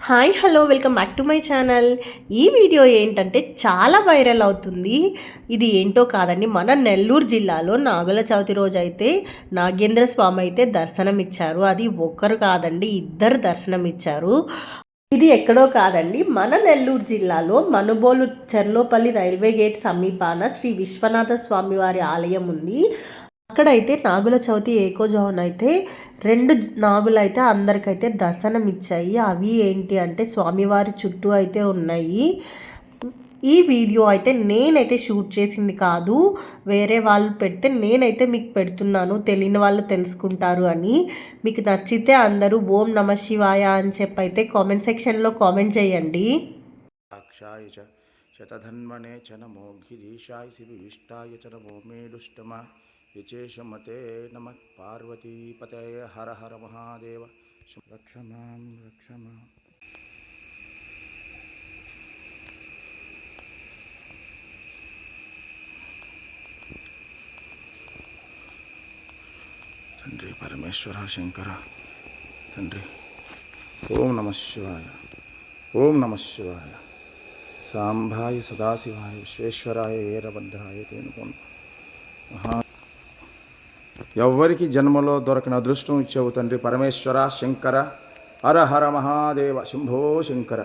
Hi hello welcome back to my channel. ఈ video ఏంటంటే చాలా వైరల్ అవుతుంది. ఇది ఏంటో కాదండి మన నెల్లూరు జిల్లాలో నాగుల చవితి రోజు అయితే నాగేంద్ర స్వామి అయితే దర్శనం ఇచ్చారు అది ఒక్కరు కాదండి ఇద్దరు దర్శనం ఇచ్చారు ఇది ఎక్కడో కాదండి మన నెల్లూరు జిల్లాలో మనుబోలు చెర్లోపల్లి రైల్వే గేట్ సమీపాన శ్రీ విశ్వనాథ స్వామి వారి ఆలయం ఉంది. అక్కడైతే నాగుల చవితి ఏకోజామున అయితే రెండు నాగులు అయితే అందరికైతే దర్శనం ఇచ్చాయి అవి ఏంటి అంటే స్వామివారి చుట్టూ అయితే ఉన్నాయి. ఈ వీడియో అయితే నేనైతే షూట్ చేసింది కాదు. వేరే వాళ్ళు పెడితే నేనైతే మీకు పెడుతున్నాను. తెలియని వాళ్ళు తెలుసుకుంటారు అని. మీకు నచ్చితే అందరూ ఓం నమ శివాయ అని చెప్పి అయితే కామెంట్ సెక్షన్లో కామెంట్ చేయండి. శతధన్మనే చ నమో గిరీశాయ శివిష్టాయ చ నమో మేడుష్టమ విచేషమతే నమ పార్వతీపతయ హర హర మహాదేవ రక్ష మాం రక్ష మాం తండ్రి పరమేశ్వర శంకర తండ్రి ఓం నమ శివాయ ఓం నమ శివాయ సాంబాయ సదాశివాయ విశ్వేశ్వరాయ వీరభద్రాయ తేనుకోను మహా ఎవ్వరికి జన్మలో దొరకని అదృష్టం ఇచ్చావు తండ్రి పరమేశ్వర శంకర హర హర మహాదేవ శంభో శంకర.